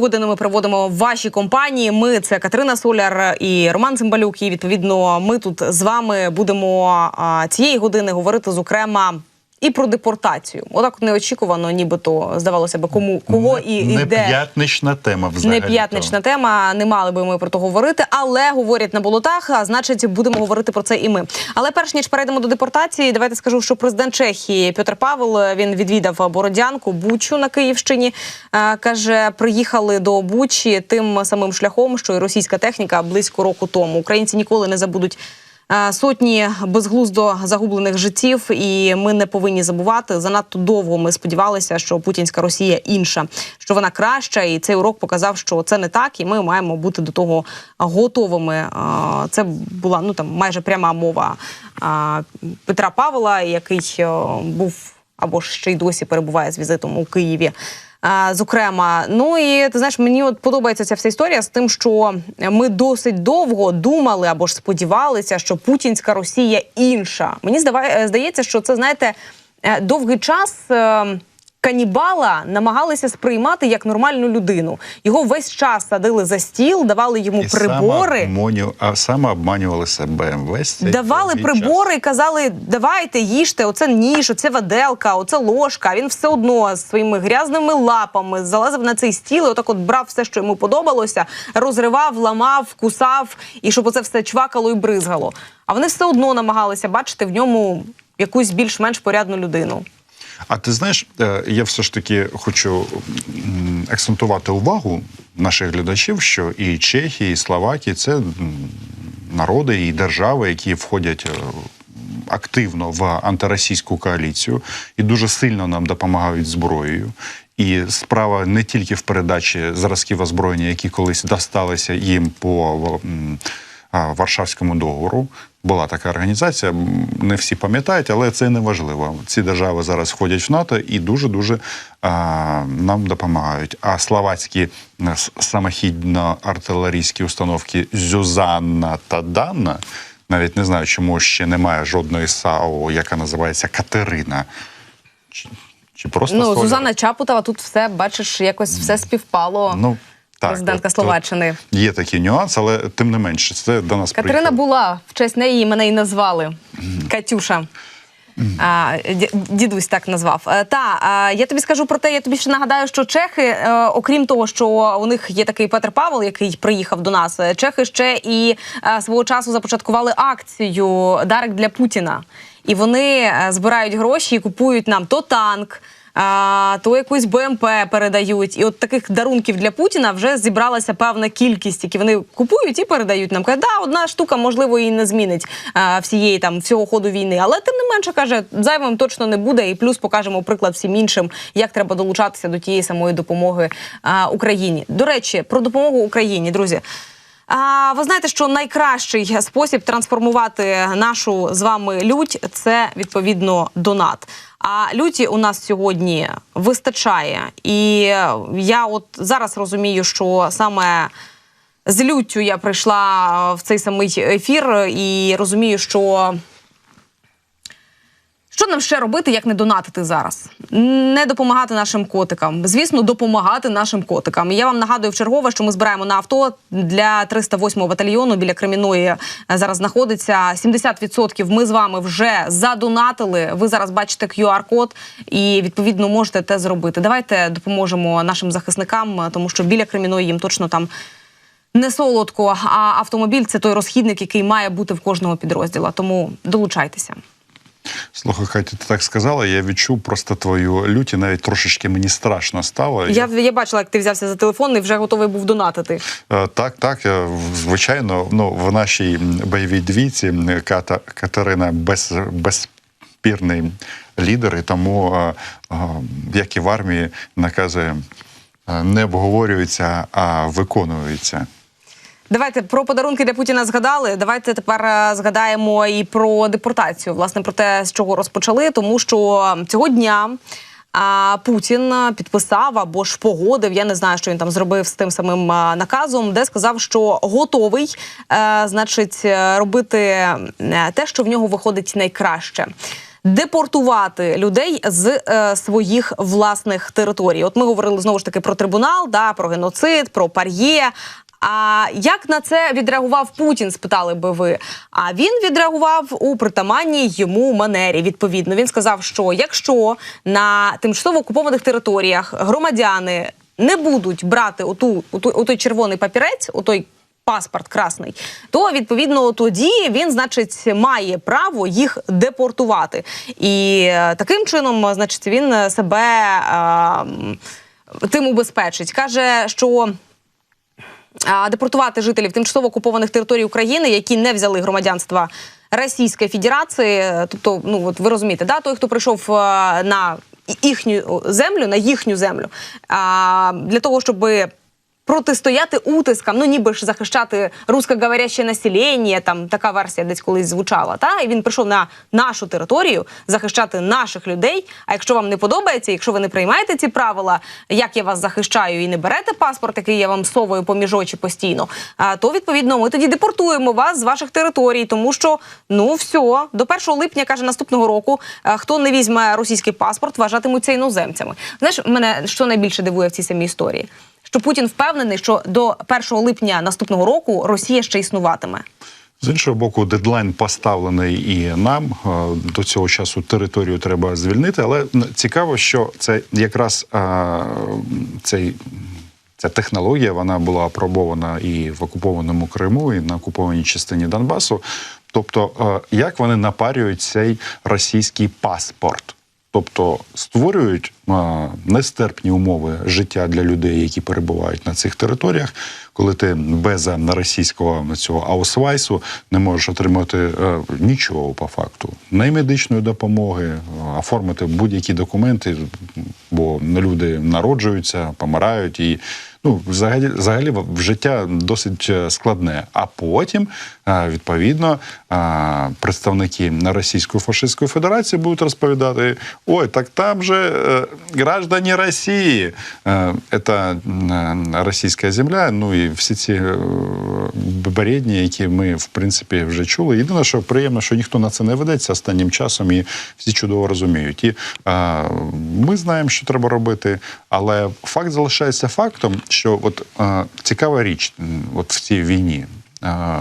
Години ми проводимо в вашій компанії. Ми це Катерина Соляр і Роман Цимбалюк. І відповідно, ми тут з вами будемо а, цієї години говорити зокрема. І про депортацію, отак от неочікувано, нібито здавалося би, кому кого і не п'ятнична тема взагалі. не п'ятнична тема. Не мали би ми про то говорити, але говорять на болотах. А значить, будемо говорити про це і ми. Але перш ніж перейдемо до депортації, давайте скажу, що президент Чехії Петр Павел він відвідав Бородянку, Бучу на Київщині. Е, Каже, приїхали до Бучі тим самим шляхом, що і російська техніка близько року тому. Українці ніколи не забудуть. Е, Сотні безглуздо загублених життів, і ми не повинні забувати. Занадто довго ми сподівалися, що путінська Росія інша, що вона краща, і цей урок показав, що це не так, і ми маємо бути до того готовими. Е, Це була ну там майже пряма мова е, Петра Павла, який був або ж ще й досі перебуває з візитом у Києві. Зокрема, ну і ти знаєш, мені от подобається ця вся історія з тим, що ми досить довго думали або ж сподівалися, що путінська Росія інша. Мені здаває, здається, що це знаєте е, довгий час. Канібала намагалися сприймати як нормальну людину. Його весь час садили за стіл, давали йому І прибори. Саме, обманю- а саме обманювали себе весь цей Давали прибори і казали: давайте їжте, оце ніж, оце виделка, оце ложка. Він все одно з своїми грязними лапами залазив на цей стіл, і отак от брав все, що йому подобалося, розривав, ламав, кусав, і щоб оце все чвакало і бризгало. А вони все одно намагалися бачити в ньому якусь більш-менш порядну людину. А ти знаєш, е, я все ж таки хочу акцентувати увагу наших глядачів, що і Чехія, і Словакія це народи і держави, які входять е, активно в антиросійську коаліцію і дуже сильно нам допомагають зброєю. І справа не тільки в передачі зразків озброєння, які колись досталися їм по Варшавському договору. Була така організація, не всі пам'ятають, але це не важливо. Ці держави зараз входять в НАТО і дуже дуже а, нам допомагають. А словацькі е, самохідно-артилерійські установки Зюзанна та Данна. Навіть не знаю, чому ще немає жодної САУ, яка називається Катерина. Чи, чи просто ну? Зузана Чапутова, тут все бачиш, якось все співпало. Ну, так, Президентка от- Словаччини. от Є такий нюанс, але тим не менше, це до нас Катерина приїхало. була в честь неї мене і назвали Катюша. А, дідусь так назвав. Е, Та а, я тобі скажу про те, я тобі ще нагадаю, що чехи, е, окрім того, що у них є такий Петр Павел, який приїхав до нас, е, чехи ще і свого часу започаткували акцію Дарик для Путіна. І вони збирають гроші і купують нам то танк. А, то якусь БМП передають, і от таких дарунків для Путіна вже зібралася певна кількість, які вони купують і передають нам. Каже, да, одна штука можливо і не змінить а, всієї там всього ходу війни, але тим не менше каже, зайвим точно не буде. І плюс покажемо приклад всім іншим, як треба долучатися до тієї самої допомоги а, Україні. До речі, про допомогу Україні, друзі. А ви знаєте, що найкращий спосіб трансформувати нашу з вами лють це відповідно донат. А люті у нас сьогодні вистачає, і я от зараз розумію, що саме з люттю я прийшла в цей самий ефір, і розумію, що що нам ще робити, як не донатити зараз? Не допомагати нашим котикам. Звісно, допомагати нашим котикам. І я вам нагадую в чергове, що ми збираємо на авто для 308-го батальйону біля Креміної зараз знаходиться 70% Ми з вами вже задонатили. Ви зараз бачите QR-код і відповідно можете те зробити. Давайте допоможемо нашим захисникам, тому що біля Креміної їм точно там. Не солодко, а автомобіль це той розхідник, який має бути в кожного підрозділа. Тому долучайтеся. Слухай, Катя, ти так сказала, я відчув просто твою лють, і навіть трошечки мені страшно стало. Я, я бачила, як ти взявся за телефон і вже готовий був донатити. Е, Так, так, звичайно, ну, в нашій бойовій двійці Ката, Катерина без, безспірний лідер, і тому, е, е, як і в армії, накази е, не обговорюються, а виконуються. Давайте про подарунки для Путіна згадали. Давайте тепер е, згадаємо і про депортацію. Власне про те, з чого розпочали, тому що цього дня. Путін підписав або ж погодив. Я не знаю, що він там зробив з тим самим наказом, де сказав, що готовий, е, значить, е, робити е, те, що в нього виходить найкраще. депортувати людей з е, своїх власних територій. От ми говорили знову ж таки про трибунал, да, про геноцид, про пар'є. А як на це відреагував Путін? Спитали би ви. А він відреагував у притаманній йому манері. Відповідно, він сказав, що якщо на тимчасово окупованих територіях громадяни не будуть брати оту, оту, отой червоний папірець, отой паспорт красний, то відповідно тоді він, значить, має право їх депортувати. І е, таким чином, значить, він себе е, тим убезпечить. Каже, що депортувати жителів тимчасово окупованих територій України, які не взяли громадянства Російської Федерації. Тобто, ну от ви розумієте, да, той, хто прийшов е, на їхню землю, на їхню землю, для того, щоби протистояти утискам, ну ніби ж захищати русскоговоряще населення, там така версія десь колись звучала. Та і він прийшов на нашу територію захищати наших людей. А якщо вам не подобається, якщо ви не приймаєте ці правила, як я вас захищаю і не берете паспорт, який я вам совую поміж очі постійно, а, то відповідно ми тоді депортуємо вас з ваших територій, тому що ну все, до 1 липня каже наступного року, хто не візьме російський паспорт, вважатимуться іноземцями. Знаєш, мене що найбільше дивує в цій самій історії? Що Путін впевнений, що до 1 липня наступного року Росія ще існуватиме. З іншого боку, дедлайн поставлений і нам е, до цього часу територію треба звільнити. Але цікаво, що це якраз е, цей. Ця технологія вона була апробована і в окупованому Криму, і на окупованій частині Донбасу. Тобто, е, як вони напарюють цей російський паспорт? Тобто створюють а, нестерпні умови життя для людей, які перебувають на цих територіях, коли ти без е, російського цього аусвайсу не можеш отримати а, нічого по факту, не медичної допомоги, е, оформити будь-які документи, бо люди народжуються, помирають і. Ну, взагалі, взагалі в- життя досить е, складне. А потім, е, відповідно, е, представники Російської фашистської федерації будуть розповідати: ой, так там же граждані Росії, це російська земля. Ну і всі ці бредні, які ми в принципі вже чули. Єдине, що приємно, що ніхто на це не ведеться останнім часом, і всі чудово розуміють. І ми знаємо, що треба робити, але факт залишається фактом, що от е, цікава річ, от в цій війні е,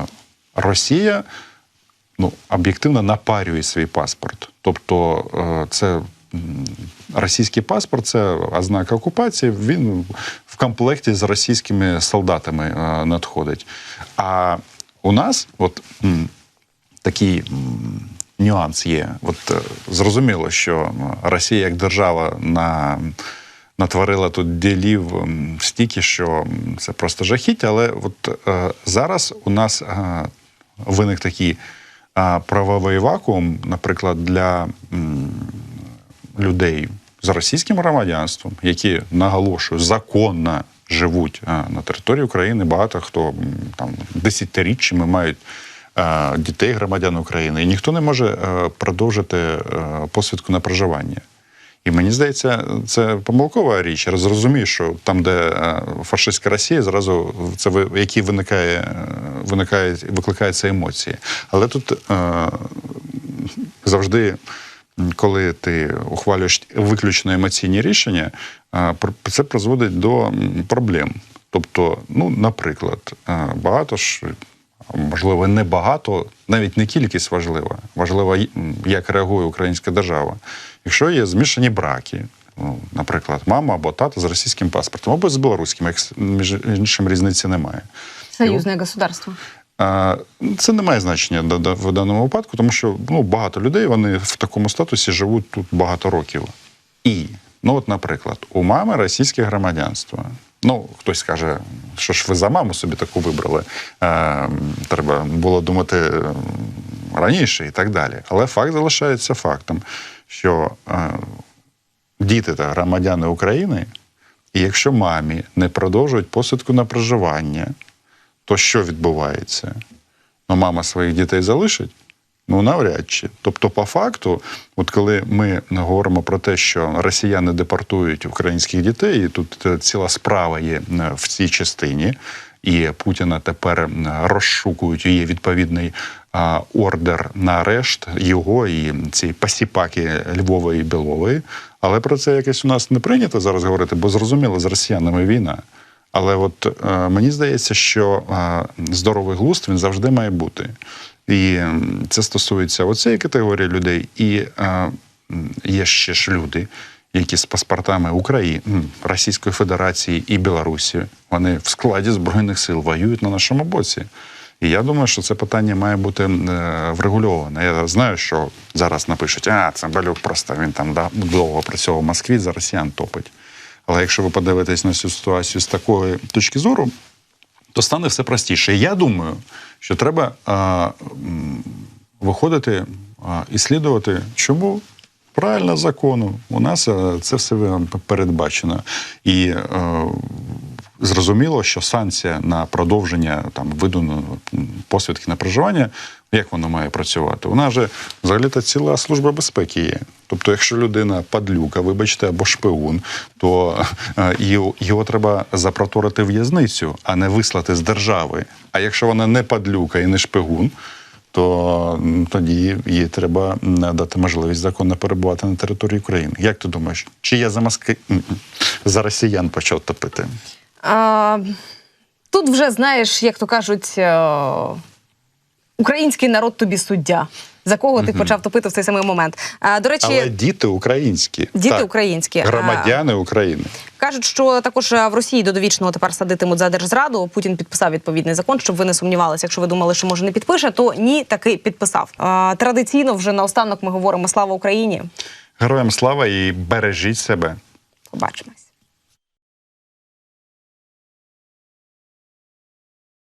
Росія ну, об'єктивно напарює свій паспорт. Тобто, е, це російський паспорт, це ознака окупації. Він в комплекті з російськими солдатами е, надходить. А у нас, от такий нюанс є. От е, зрозуміло, що Росія як держава на. Натворила тут ділів стільки, що це просто жахіття. Але от е, зараз у нас е, виник такий правовий вакуум, наприклад, для людей з російським громадянством, які наголошую, законно живуть на території України. Багато хто там десятиріччями мають. Е, Дітей громадян України, і ніхто не може е, продовжити е, посвідку на проживання. І мені здається, це помилкова річ. Я зрозумію, що там, де фашистська Росія, зразу це які виникає, виникає, викликаються емоції. Але тут завжди, коли ти ухвалюєш виключно емоційні рішення, це призводить до проблем. Тобто, ну, наприклад, багато ж. Можливо, не багато, навіть не кількість важлива. Важливо, як реагує українська держава. Якщо є змішані браки, ну, наприклад, мама або тато з російським паспортом, або з білоруським, як між іншим різниці немає. Союзне государство. Це не має значення в даному випадку, тому що ну, багато людей вони в такому статусі живуть тут багато років. І, ну от, наприклад, у мами російське громадянство. Ну, хтось скаже, що ж ви за маму собі таку вибрали. Е, треба було думати е, раніше і так далі. Але факт залишається фактом, що е, діти та громадяни України, і якщо мамі не продовжують посвідку на проживання, то що відбувається? Ну, мама своїх дітей залишить, Ну, навряд чи. Тобто, по факту, от коли ми говоримо про те, що росіяни депортують українських дітей, і тут е, ціла справа є е, в цій частині, і Путіна тепер е, розшукують, і є відповідний ордер на арешт його і ці пасіпаки Львова і Білової. Але про це якось у нас не прийнято зараз говорити, бо зрозуміло, з росіянами війна. Але от мені здається, що здоровий глузд він завжди має бути. І це стосується оцієї категорії людей. І е, є ще ж люди, які з паспортами України, Російської Федерації і Білорусі, вони в складі Збройних сил воюють на нашому боці. І я думаю, що це питання має бути е, врегульоване. Я знаю, що зараз напишуть, а Цимбалюк просто він там довго працював в Москві, за росіян топить. Але якщо ви подивитесь на цю ситуацію з такої точки зору, то стане все простіше. Я думаю, що треба а, виходити а, і слідувати, чому правильно закону. У нас це все передбачено. І е, зрозуміло, що санкція на продовження там виду посвідки на проживання, як воно має працювати? Нас же взагалі то ціла служба безпеки є. Тобто, якщо людина падлюка, вибачте, або шпигун, то е, його, його треба запроторити в'язницю, а не вислати з держави. А якщо вона не падлюка і не шпигун, то тоді їй треба дати можливість законно перебувати на території України. Як ти думаєш, чи я за Москви м, м, за росіян почав топити? А, тут вже знаєш, як то кажуть, е, український народ тобі суддя. За кого ти почав топити в цей самий момент? А, до речі, Але діти українські, Діти українські. Громадяни України. Кажуть, що також е, в Росії до довічного тепер садитимуть за держзраду. Путін підписав відповідний закон, щоб ви не сумнівалися. Якщо ви думали, що може не підпише, то ні, таки підписав. А, Традиційно вже наостанок ми говоримо Слава Україні. Героям слава і бережіть себе. Побачимось.